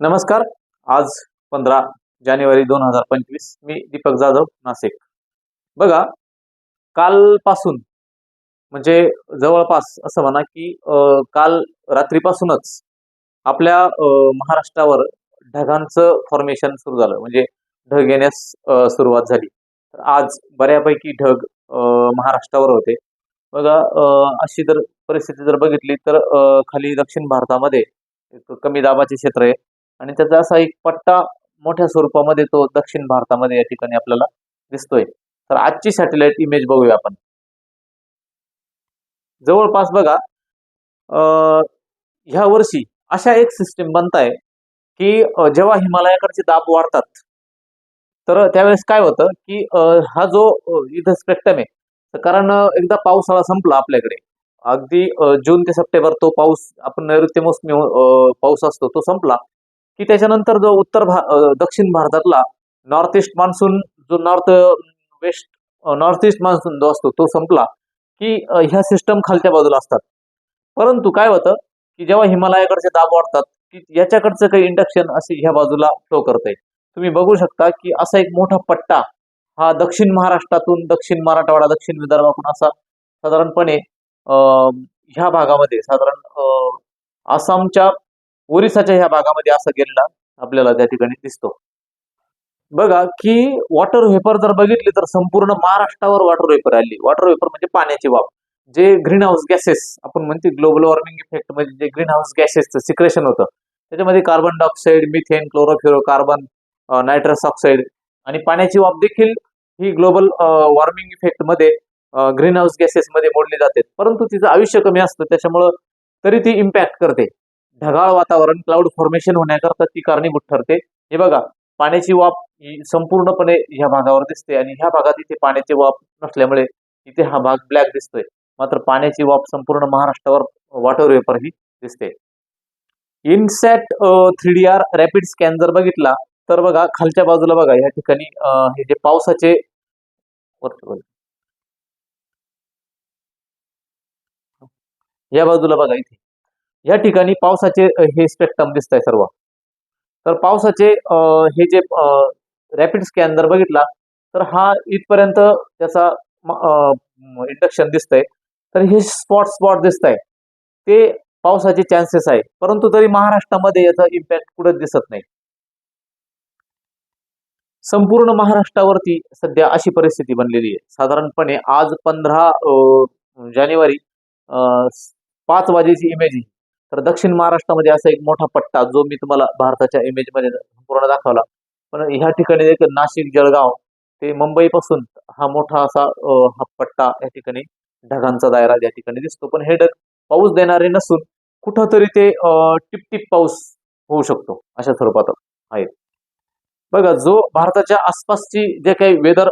नमस्कार. आज पंधरा जानेवारी दोन हजार पंचवीस. मी दीपक जाधव नाशिक. बघा कालपासून म्हणजे जवळपास असं म्हणा की काल रात्रीपासूनच आपल्या महाराष्ट्रावर ढगांचं फॉर्मेशन सुरू झालं. म्हणजे ढग येण्यास सुरुवात झाली. तर आज बऱ्यापैकी ढग महाराष्ट्रावर होते. बघा अशी जर परिस्थिती जर बघितली तर खाली दक्षिण भारतामध्ये एक कमी दाबाचे क्षेत्र आहे. आणि त्याचा असा एक पट्टा मोठ्या स्वरूपामध्ये तो दक्षिण भारतामध्ये या ठिकाणी आपल्याला दिसतोय. तर आजची सॅटेलाइट इमेज बघूया आपण. जवळपास बघा अं, ह्या वर्षी अशा एक सिस्टीम बनताय की जेव्हा हिमालयाकडचे दाब वाढतात तर त्यावेळेस काय होतं की हा जो इथं स्पेक्ट्रम आहे कारण एकदा पावसाळा संपला आपल्याकडे अगदी जून ते सप्टेंबर तो पाऊस आपण नैऋत्य मोसमी पाऊस असतो तो संपला. की त्याच्यानंतर जो उत्तर भा दक्षिण भारतातला नॉर्थ ईस्ट मान्सून जो north west north east monsoon जो असतो तो संपला की ह्या सिस्टम खालच्या बाजूला असतात. परंतु काय होतं की जेव्हा हिमालयाकडचे दाब वाढतात की याच्याकडचं काही इंडक्शन असे ह्या बाजूला फ्लो करते. तुम्ही बघू शकता की असा एक मोठा पट्टा हा दक्षिण महाराष्ट्रातून दक्षिण मराठवाडा दक्षिण विदर्भातून असा साधारणपणे ह्या भागामध्ये साधारण आसामच्या ओरिसाच्या ह्या भागामध्ये असा गेलेला आपल्याला त्या ठिकाणी दिसतो. बघा की वॉटर व्हेपर जर बघितली तर संपूर्ण महाराष्ट्रावर वॉटर व्हेपर आली. वॉटर व्हेपर म्हणजे पाण्याची वाफ. जे ग्रीन हाऊस गॅसेस आपण म्हणते ग्लोबल वॉर्मिंग इफेक्ट म्हणजे जे ग्रीन हाऊस गॅसेसचं सिक्रेशन होतं त्याच्यामध्ये carbon dioxide methane chlorofluorocarbon nitrous oxide आणि पाण्याची वाफ देखील ही ग्लोबल वॉर्मिंग इफेक्टमध्ये ग्रीन हाऊस गॅसेस मध्ये मोडली जाते. परंतु तिचं आयुष्य कमी असतं त्याच्यामुळं तरी ती इम्पॅक्ट करते. ढगाळ वातावरण क्लाउड फॉर्मेशन होण्याकरता ती कारणीभूत ठरते. हे बघा पाण्याची वाफ संपूर्णपणे ह्या भागावर दिसते आणि ह्या भागात इथे पाण्याची वाफ नसल्यामुळे इथे हा भाग ब्लॅक दिसतोय. मात्र पाण्याची वाफ संपूर्ण महाराष्ट्रावर वॉटर वेपर ही दिसते. INSAT three D R rapid scan जर बघितला तर बघा खालच्या बाजूला बघा या ठिकाणी हे जे पावसाचे या बाजूला बघा इथे. या ठिकाणी पावसाचे हे स्पेक्ट्रम दिसत आहे सर्व. तर पावसाचे हे जे रॅपिड स्कॅन जर बघितला तर हा इथपर्यंत त्याचा इंडक्शन दिसतंय. तर हे स्पॉट स्पॉट दिसत आहे ते पावसाचे चान्सेस आहे. परंतु तरी महाराष्ट्रामध्ये याचा इम्पॅक्ट कुठंच दिसत नाही. संपूर्ण महाराष्ट्रावरती सध्या अशी परिस्थिती बनलेली आहे. साधारणपणे आज पंधरा जानेवारी पाच वाजेची इमेज आहे. तर दक्षिण महाराष्ट्रामध्ये असा एक मोठा पट्टा जो मी तुम्हाला भारताच्या इमेजमध्ये पूर्ण दाखवला. पण ह्या ठिकाणी एक नाशिक जळगाव ते मुंबईपासून हा मोठा असा हा पट्टा या ठिकाणी ढगांचा दायरा या ठिकाणी दिसतो. पण हे ढग पाऊस देणारे नसून कुठंतरी ते टिपटिप पाऊस होऊ शकतो अशा स्वरूपात आहे. बघा जो भारताच्या आसपासची जे काही वेदर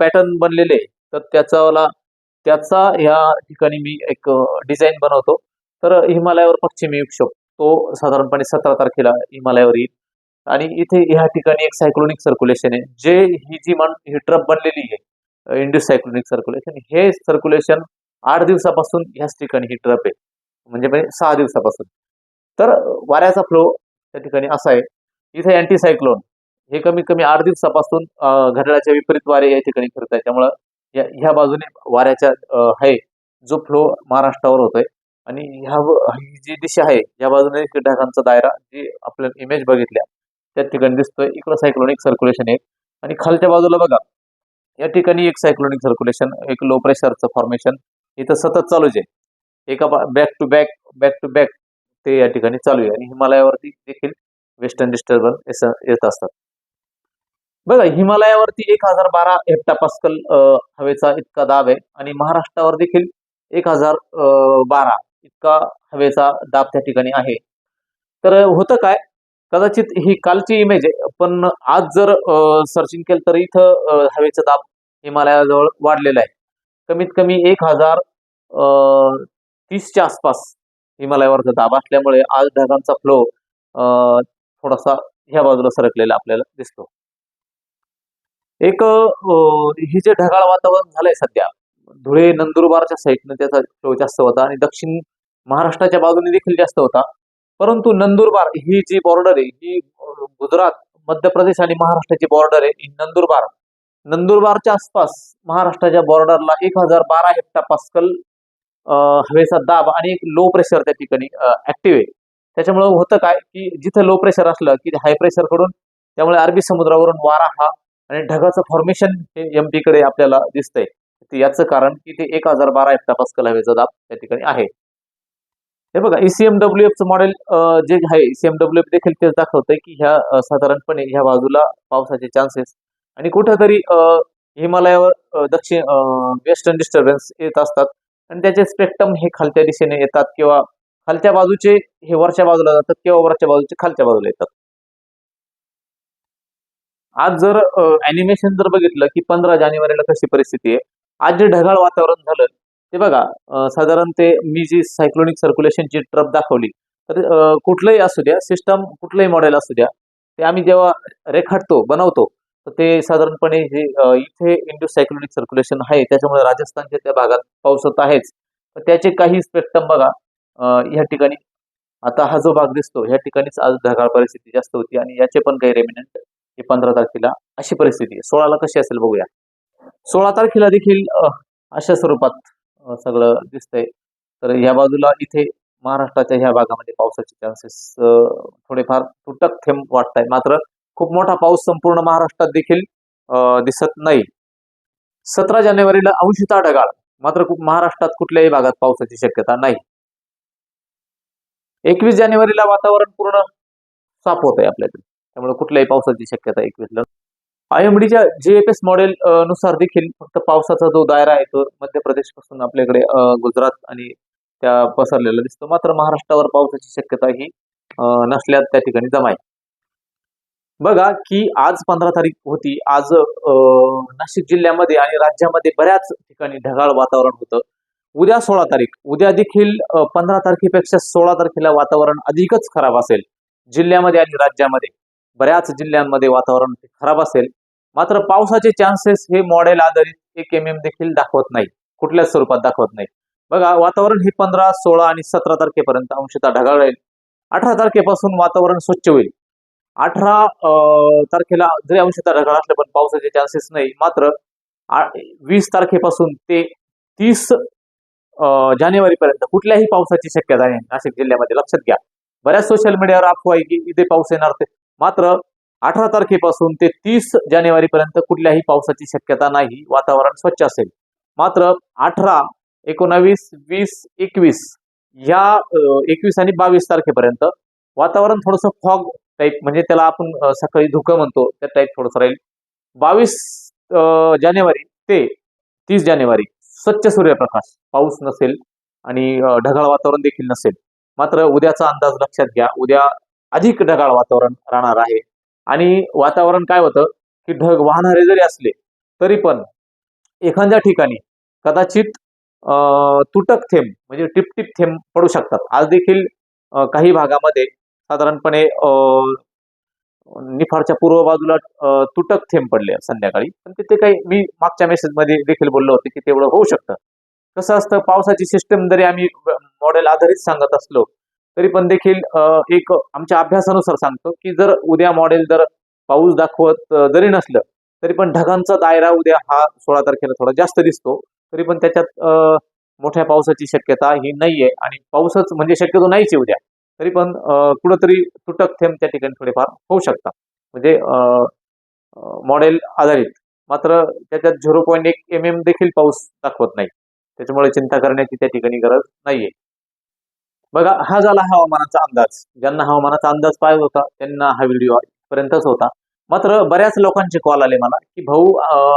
पॅटर्न बनलेले तर त्याचा त्याचा ह्या ठिकाणी मी एक डिझाईन बनवतो. तर हिमालयावर पश्चिमी विक्षोभ तो साधारणपणे सतरा तारखेला हिमालयावर येईल. आणि इथे ह्या ठिकाणी एक सायक्लोनिक सर्क्युलेशन आहे. जे ही जी मन ही ट्रप बनलेली आहे इंडियस सायक्लोनिक सर्क्युलेशन हे सर्क्युलेशन आठ दिवसापासून ह्याच ठिकाणी ही ट्रप आहे. म्हणजे, म्हणजे सहा दिवसापासून. तर वाऱ्याचा फ्लो त्या ठिकाणी असा आहे. इथे अँटी सायक्लोन हे कमीत कमी आठ दिवसापासून घड्याळाच्या विपरीत वारे या ठिकाणी फिरत आहे त्यामुळं या ह्या बाजूने वाऱ्याच्या आहे जो फ्लो महाराष्ट्रावर होतोय. आणि ह्या ही जी दिशा आहे या बाजूने ढगांचा दायरा जी आपल्या इमेज बघितल्या त्या ठिकाणी दिसतोय. इकडं सायक्लोनिक सर्क्युलेशन आहे आणि खालच्या बाजूला बघा या ठिकाणी एक सायक्लोनिक सर्क्युलेशन एक लो प्रेशरचं फॉर्मेशन इथं सतत चालूच आहे. एका back to back back to back ते या ठिकाणी चालू आहे. आणि हिमालयावरती देखील वेस्टर्न डिस्टर्बन्स येत असतात. बघा हिमालयावरती एक हजार बारा हेप्टापास्कल हवेचा इतका दाब आहे. आणि महाराष्ट्रावर देखील एक हजार बारा इतका हवेचा दाब त्या ठिकाणी आहे. तर होतं काय? कदाचित ही कालची इमेज आहे पण आज जर सर्चिंग केलं तर इथं हवेचा दाब हिमालयाजवळ वाढलेला आहे. कमीत कमी एक हजार तीसच्या आसपास हिमालयावरचा दाब असल्यामुळे आज ढगांचा फ्लो थोडासा ह्या बाजूला सरकलेला आपल्याला दिसतो. एक हे जे ढगाळ वातावरण झालंय सध्या धुळे नंदुरबारच्या साईडनं त्याचा फ्लो जास्त होता आणि दक्षिण महाराष्ट्राच्या बाजूने देखील जास्त होता. परंतु नंदुरबार ही जी बॉर्डर आहे ही गुजरात मध्य प्रदेश आणि महाराष्ट्राची बॉर्डर आहे ही नंदुरबार. नंदुरबारच्या आसपास महाराष्ट्राच्या बॉर्डरला एक हजार बारा हेक्टा पास्कल हवेचा दाब आणि एक लो प्रेशर त्या ठिकाणी ऍक्टिव्ह आहे. त्याच्यामुळे होतं काय की जिथं लो प्रेशर असलं की हाय प्रेशरकडून त्यामुळे अरबी समुद्रावरून वारा हा आणि ढगाचं फॉर्मेशन हे एमपी कडे आपल्याला दिसतंय. याचं कारण की ते एक हजार बारा हेक्टा पास्कल हवेचा दाब त्या ठिकाणी आहे. हे बघा E ईसीएमडब्ल्यू चं मॉडेल जे आहे E ईसीएमडब्ल्यू देखील तेच दाखवतंय की ह्या साधारणपणे ह्या बाजूला पावसाचे चान्सेस आणि कुठंतरी हिमालयावर दक्षिण वेस्टर्न डिस्टर्बन्स येत असतात. आणि त्याचे स्पेक्ट्रम हे खालच्या दिशेने येतात किंवा खालच्या बाजूचे हे वरच्या बाजूला जातात किंवा वरच्या बाजूचे खालच्या बाजूला येतात. आज जर अॅनिमेशन जर बघितलं की पंधरा जानेवारीला कशी परिस्थिती आहे आज जे ढगाळ वातावरण झालं ते बघा साधारण ते मी जी सायक्लोनिक सर्क्युलेशनची ट्रप दाखवली तर कुठलंही असू द्या सिस्टम कुठलंही मॉडेल असू द्या ते आम्ही जेव्हा रेखाटतो बनवतो तर ते साधारणपणे जे इथे इंडो सायक्लोनिक सर्क्युलेशन आहे त्याच्यामुळे राजस्थानच्या त्या भागात पाऊस होत आहेच. तर त्याचे काही स्पेक्ट्रम बघा ह्या ठिकाणी आता हा जो भाग दिसतो ह्या ठिकाणीच आज ढगाळ परिस्थिती जास्त होती आणि याचे पण काही रेमिनंट हे पंधरा तारखेला अशी परिस्थिती आहे. सोळाला कशी असेल बघूया. सोळा तारखेला देखील अशा स्वरूपात सगळं दिसतंय. तर ह्या बाजूला इथे महाराष्ट्राच्या ह्या भागामध्ये पावसाचे चान्सेस थोडेफार तुटक थेंब वाटत आहे मात्र खूप मोठा पाऊस संपूर्ण महाराष्ट्रात देखील दिसत नाही. सतरा जानेवारीला अंशतः ढगाळ मात्र खूप महाराष्ट्रात कुठल्याही भागात पावसाची शक्यता नाही. एकवीस जानेवारीला वातावरण पूर्ण साफ होत आहे आपल्याकडे. त्यामुळे कुठल्याही पावसाची शक्यता एकवीसला आयएमडीच्या जेएफएस मॉडेल नुसार देखील फक्त पावसाचा जो दायरा आहे तो मध्य प्रदेशपासून आपल्याकडे गुजरात आणि त्या पसरलेला दिसतो. मात्र महाराष्ट्रावर पावसाची शक्यता ही नसल्यात नसल्यास त्या ठिकाणी जमा आहे बघा की आज पंधरा तारीख होती. आज नाशिक जिल्ह्यामध्ये आणि राज्यामध्ये बऱ्याच ठिकाणी ढगाळ वातावरण होतं. उद्या सोळा तारीख. उद्या देखील पंधरा तारखेपेक्षा सोळा तारखेला वातावरण अधिकच खराब असेल. जिल्ह्यामध्ये आणि राज्यामध्ये बऱ्याच जिल्ह्यांमध्ये वातावरण खराब असेल. मात्र पावसाचे चान्सेस हे मॉडेल आधारित एक एम एम देखील दाखवत नाही कुठल्याच स्वरूपात दाखवत नाही बघा वातावरण हे पंधरा सोळा आणि सतरा तारखेपर्यंत अंशतः ढगाळ राहील. अठरा तारखेपासून वातावरण स्वच्छ होईल. अठरा अं, तारखेला जरी अंशतः ढगाळ असले पण पावसाचे चान्सेस नाही. मात्र वीस तारखेपासून ते तीस जानेवारीपर्यंत कुठल्याही पावसाची शक्यता नाही. नाशिक जिल्ह्यामध्ये लक्षात घ्या. बऱ्याच सोशल मीडियावर अफवा आहे की इथे पाऊस येणार ते मात्र अठरा तारखेपासून ते तीस जानेवारीपर्यंत कुठल्याही पावसाची शक्यता नाही. वातावरण स्वच्छ असेल. मात्र अठरा एकोणावीस वीस एकवीस ह्या एकवीस आणि बावीस तारखेपर्यंत वातावरण थोडंसं फॉग टाईप म्हणजे त्याला आपण सकाळी धुकं म्हणतो त्या टाईप थोडंसं राहील. बावीस जानेवारी ते तीस जानेवारी स्वच्छ सूर्यप्रकाश. पाऊस नसेल आणि ढगाळ वातावरण देखील नसेल. मात्र उद्याचा अंदाज लक्षात घ्या. उद्या अधिक ढगाळ वातावरण राहणार आहे. आणि वातावरण काय होतं की ढग वाहणारे जरी असले तरी पण एखाद्या ठिकाणी कदाचित तुटक थेंब म्हणजे टिपटिप थेंब पडू शकतात. आज देखील काही भागामध्ये साधारणपणे निफाडच्या पूर्व बाजूला तुटक थेंब पडले संध्याकाळी. पण तिथे काही मी मागच्या मेसेजमध्ये देखील बोललो होते की तेवढं होऊ शकतं. कसं असतं पावसाची सिस्टम जरी आम्ही मॉडेल आधारित सांगत असलो तरी पण देखील एक आमच्या अभ्यासानुसार सांगतो की जर उद्या मॉडेल जर पाऊस दाखवत जरी नसलं तरी पण ढगांचा दायरा उद्या हा सोळा तारखेला थोडा जास्त दिसतो. तरी पण त्याच्यात मोठ्या पावसाची शक्यता ही नाहीये आणि पाऊसच म्हणजे शक्यतो नाहीच आहे उद्या. तरी पण कुठंतरी तुटक थेंब त्या ठिकाणी थोडेफार होऊ शकतात. म्हणजे मॉडेल आधारित. मात्र त्याच्यात झिरो पॉईंट एक एम एम देखील पाऊस दाखवत नाही. त्याच्यामुळे चिंता करण्याची त्या ठिकाणी गरज नाहीये. बघा हा झाला हवामानाचा अंदाज. ज्यांना हवामानाचा अंदाज पाहिजे होता त्यांना हा व्हिडिओ पर्यंतच होता. मात्र बऱ्याच लोकांचे कॉल आले मला की भाऊ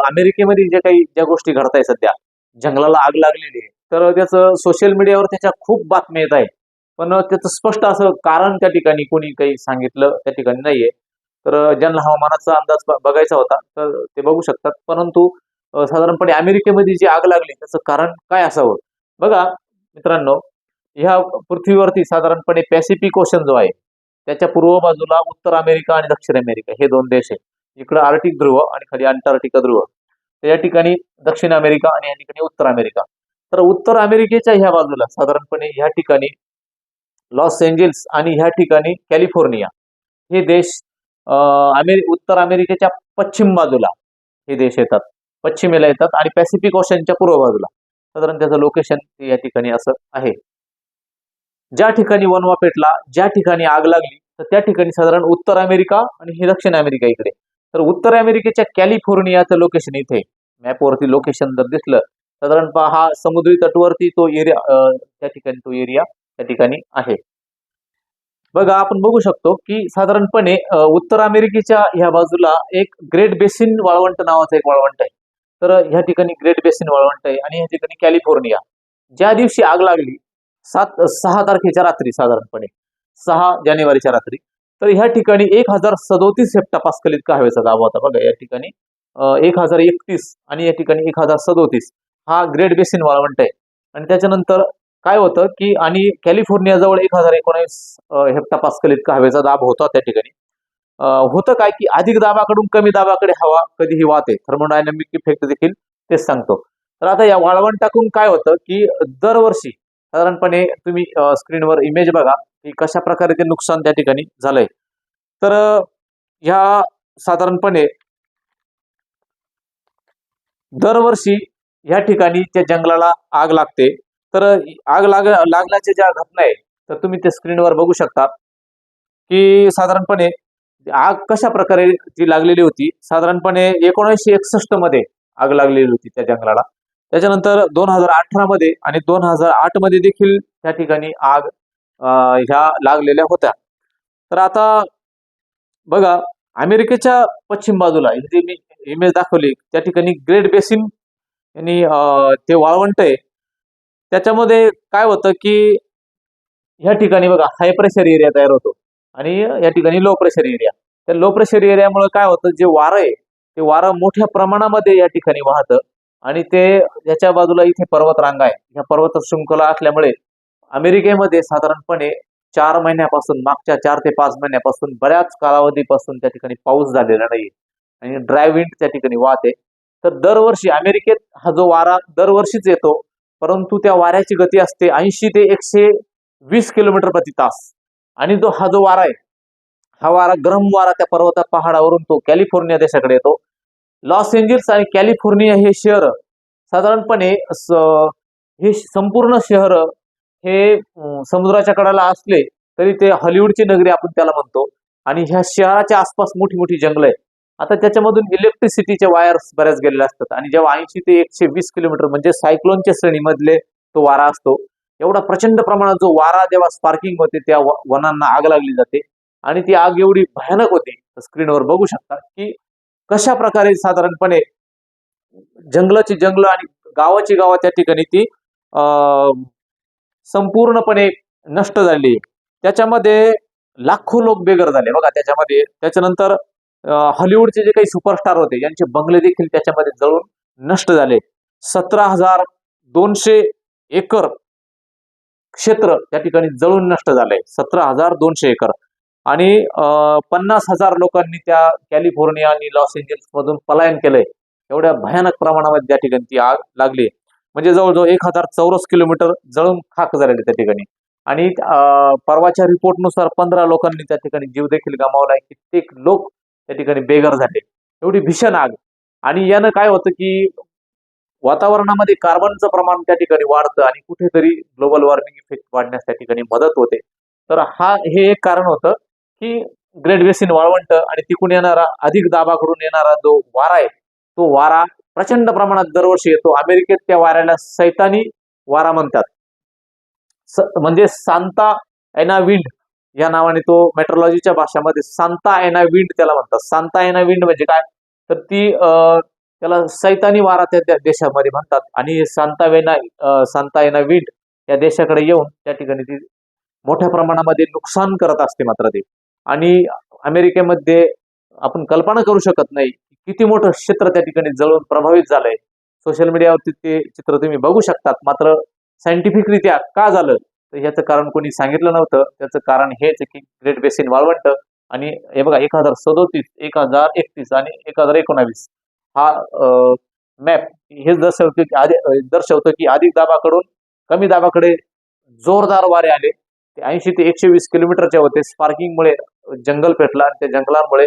अमेरिकेमध्ये जे काही ज्या गोष्टी घडताय सध्या जंगलाला आग लागलेली आहे तर त्याचं सोशल मीडियावर त्याच्या खूप बातम्या येत आहे पण त्याचं स्पष्ट असं कारण त्या ठिकाणी कोणी काही सांगितलं त्या ठिकाणी नाहीये. तर ज्यांना हवामानाचा अंदाज बघायचा होता तर ते बघू शकतात. परंतु साधारणपणे अमेरिकेमध्ये जी आग लागली त्याचं कारण काय असावं? बघा मित्रांनो ह्या पृथ्वीवरती साधारणपणे पॅसिफिक ओशन जो आहे त्याच्या पूर्व बाजूला उत्तर अमेरिका आणि दक्षिण अमेरिका हे दोन देश आहेत. इकडं आर्टिक ध्रुव आणि खाली अंटार्क्टिका ध्रुव. या ठिकाणी दक्षिण अमेरिका आणि या ठिकाणी उत्तर अमेरिका. तर उत्तर अमेरिकेच्या ह्या बाजूला साधारणपणे ह्या ठिकाणी लॉस एंजेल्स आणि ह्या ठिकाणी कॅलिफोर्निया हे देश अमेरि उत्तर अमेरिकेच्या पश्चिम बाजूला हे देश येतात. पश्चिमेला येतात आणि पॅसिफिक ओशनच्या पूर्व बाजूला साधारण त्याचं लोकेशन या ठिकाणी असं आहे. ज्या ठिकाणी वनवा पेटला ज्या ठिकाणी आग लागली तर त्या ठिकाणी साधारण उत्तर अमेरिका आणि हे दक्षिण अमेरिका इकडे. तर उत्तर अमेरिकेच्या कॅलिफोर्नियाचं लोकेशन इथे. मॅपवरती लोकेशन जर दिसलं साधारण हा समुद्री तटवरती तो एरिया त्या ठिकाणी तो एरिया त्या ठिकाणी आहे. बघा आपण बघू शकतो की साधारणपणे उत्तर अमेरिकेच्या ह्या बाजूला एक ग्रेट बेसिन वाळवंट नावाचं एक वाळवंट आहे. तर ह्या ठिकाणी ग्रेट बेसिन वाळवंट आहे आणि ह्या ठिकाणी कॅलिफोर्निया ज्या दिवशी आग लागली सात सहा तारखेच्या रात्री साधारणपणे सहा जानेवारीच्या रात्री. तर ह्या ठिकाणी एक हजार सदोतीस हेप्टापास्कल इतका हवेचा दाब होता? बघा या ठिकाणी एक हजार एकतीस आणि या ठिकाणी एक हजार सदोतीस. हा ग्रेट बेसिन वाळवंट आहे. आणि त्याच्यानंतर काय होतं की आणि कॅलिफोर्नियाजवळ एक हजार एकोणावीस हेप्टापास्कल इतका हवेचा दाब होता त्या ठिकाणी. होतं काय की अधिक दाबाकडून कमी दाबाकडे हवा कधीही वाहते थर्मोडायनॅमिक इफेक्ट देखील तेच सांगतो. तर आता या वाळवंटाकडून काय होतं की दरवर्षी साधारणपणे तुम्ही स्क्रीनवर इमेज बघा की कशा प्रकारे ते नुकसान त्या ठिकाणी झालंय. तर ह्या साधारणपणे दरवर्षी ह्या ठिकाणी त्या जंगलाला आग लागते. तर आग लाग लागल्याच्या ज्या घटना आहे तर तुम्ही ते स्क्रीनवर बघू शकता की साधारणपणे आग कशा प्रकारे जी लागलेली होती साधारणपणे एकोणीसशे एकसष्टमध्ये आग लागलेली होती त्या जंगलाला. त्याच्यानंतर दोन हजार अठरा मध्ये आणि दोन हजार आठमध्ये देखील त्या ठिकाणी आग ह्या लागलेल्या होत्या. तर आता बघा अमेरिकेच्या पश्चिम बाजूला जी मी इमेज दाखवली त्या ठिकाणी ग्रेट बेसिन यांनी ते वाळवंट आहे. त्याच्यामध्ये काय होतं की ह्या ठिकाणी बघा हाय प्रेशर एरिया तयार होतो आणि या ठिकाणी लो प्रेशर एरिया त्या लो प्रेशर एरियामुळे काय होतं जे वारं आहे ते वारं मोठ्या प्रमाणामध्ये या ठिकाणी वाहतं. आणि ते याच्या बाजूला इथे पर्वत रांगा आहे. ह्या पर्वत शृंखला असल्यामुळे अमेरिकेमध्ये साधारणपणे चार महिन्यापासून मागच्या चार ते पाच महिन्यापासून बऱ्याच कालावधीपासून त्या ठिकाणी पाऊस झालेला नाही आणि ड्राय विंड त्या ठिकाणी वाहते. तर दरवर्षी अमेरिकेत हा जो वारा दरवर्षीच येतो परंतु त्या वाऱ्याची गती असते ऐंशी ते एकशे वीस किलोमीटर प्रति तास. आणि जो हा जो वारा आहे हा वारा गरम वारा त्या पर्वता पहाडावरून तो कॅलिफोर्निया देशाकडे येतो. लॉस एंजेल्स आणि कॅलिफोर्निया हे शहर साधारणपणे हे संपूर्ण शहर हे समुद्राच्या कडाला असले तरी ते हॉलिवूडची नगरी आपण त्याला म्हणतो. आणि ह्या शहराच्या आसपास मोठी मोठी जंगल आहे आता त्याच्यामधून इलेक्ट्रिसिटीचे वायर्स बऱ्याच गेलेले असतात. आणि जेव्हा ऐंशी ते एकशे वीस किलोमीटर म्हणजे सायक्लोनच्या श्रेणीमधले तो वारा असतो एवढा प्रचंड प्रमाणात जो वारा जेव्हा स्पार्किंग होते त्या वनांना आग लागली जाते. आणि ती आग एवढी भयानक होती स्क्रीनवर बघू शकता की कशा प्रकारे साधारणपणे जंगलाची जंगल आणि गावाची गावं त्या ठिकाणी ती संपूर्णपणे नष्ट झाली त्याच्यामध्ये लाखो लोक बेघर झाले. बघा त्याच्यामध्ये त्याच्यानंतर हॉलिवूडचे जे काही सुपरस्टार होते यांचे बंगले देखील त्याच्यामध्ये जळून नष्ट झाले. सतरा हजार दोनशे एकर क्षेत्र त्या ठिकाणी जळून नष्ट झालंय. सतरा हजार दोनशे एकर. आणि पन्नास हजार लोकांनी त्या कॅलिफोर्निया आणि लॉस एंजल्स मधून पलायन केलंय. एवढ्या भयानक प्रमाणामध्ये त्या ठिकाणी ती आग लागली. म्हणजे जवळजवळ एक हजार चौरस किलोमीटर जळून खाक झालेली त्या ठिकाणी. आणि परवाच्या रिपोर्टनुसार पंधरा लोकांनी त्या ठिकाणी जीव देखील गमावलाय कित्येक लोक त्या ठिकाणी बेघर झाले. एवढी भीषण आग. आणि यानं काय होतं की वातावरणामध्ये कार्बनचं प्रमाण त्या ठिकाणी वाढतं आणि कुठेतरी ग्लोबल वॉर्मिंग इफेक्ट वाढण्यास त्या ठिकाणी मदत होते. तर हा हे एक कारण होतं. की ग्रेट बेसिन वाळवंट आणि तिकडून येणारा अधिक दाबाकडून येणारा जो वारा आहे तो वारा प्रचंड प्रमाणात दरवर्षी येतो. अमेरिकेत त्या वाऱ्याला सैतानी वारा म्हणतात. म्हणजे सांता एना विंड या नावाने तो मेट्रोलॉजीच्या भाषामध्ये सांता एना विंड त्याला म्हणतात. सांता एना विंड म्हणजे काय? तर ती अं, त्याला सैतानी वारा त्या देशामध्ये म्हणतात. आणि Santa Ana Santa Ana wind या देशाकडे येऊन त्या ठिकाणी ती मोठ्या प्रमाणामध्ये नुकसान करत असते मात्र ते. आणि अमेरिकेमध्ये आपण कल्पना करू शकत नाही किती मोठं क्षेत्र त्या ठिकाणी जळून प्रभावित झालंय. सोशल मीडियावरती ते चित्र तुम्ही बघू शकतात. मात्र सायंटिफिकरित्या का झालं? तर ह्याचं कारण कोणी सांगितलं नव्हतं. त्याचं कारण हेच की ग्रेट बेसिन वाळवंट आणि हे बघा एक हजार सदोतीस एक हजार एकतीस आणि एक हजार एकोणावीस हा मॅप हे दर्शवतो की आधी दर्शवतं की अधिक दाबाकडून कमी दाबाकडे जोरदार वारे आले. ते ऐंशी ते एकशे वीस किलोमीटरच्या होते स्पार्किंगमुळे जंगल पेटला आणि त्या जंगलामुळे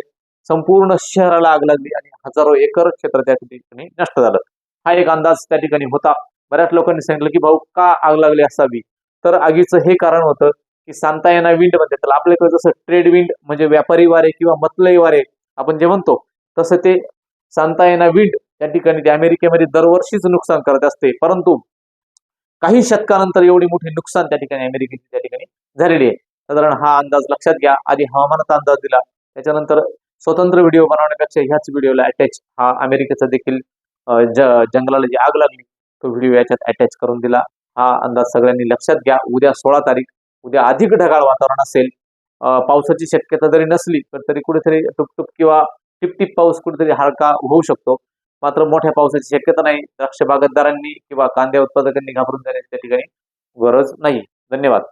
संपूर्ण शहराला आग लागली आणि हजारो एकर क्षेत्र त्या ठिकाणी नष्ट झालं. हा एक अंदाज त्या ठिकाणी होता. बऱ्याच लोकांनी सांगितलं की भाऊ का आग लागली असावी? तर आगीचं हे कारण होतं की सांतायना विंड म्हणते त्याला आपल्याकडे जसं ट्रेड विंड म्हणजे व्यापारी वारे किंवा मतलई वारे आपण जे म्हणतो तसं ते सांतायना विंड त्या ठिकाणी ते अमेरिकेमध्ये दरवर्षीच नुकसान करत असते. परंतु काही शतकानंतर एवढी मोठी नुकसान त्या ठिकाणी अमेरिकेची त्या ठिकाणी झालेली आहे. साधारण हा अंदाज लक्षात घ्या. आधी हवामानाचा अंदाज दिला. त्याच्यानंतर स्वतंत्र व्हिडिओ बनवण्यापेक्षा ह्याच व्हिडिओला अटॅच हा अमेरिकेचा देखील ज जंगलाला जी आग लागली तो व्हिडिओ याच्यात अटॅच करून दिला. हा अंदाज सगळ्यांनी लक्षात घ्या. उद्या सोळा तारीख उद्या अधिक ढगाळ वातावरण असेल. पावसाची शक्यता जरी नसली तर तरी कुठेतरी टुपटुप किंवा टिपटिप पाऊस कुठेतरी हलका होऊ शकतो. मात्र मोठ्या पावसाची शक्यता नाही. द्राक्ष बागायतदारांनी किंवा कांद्या उत्पादकांनी घाबरून जाण्याची त्या ठिकाणी गरज नाही. धन्यवाद.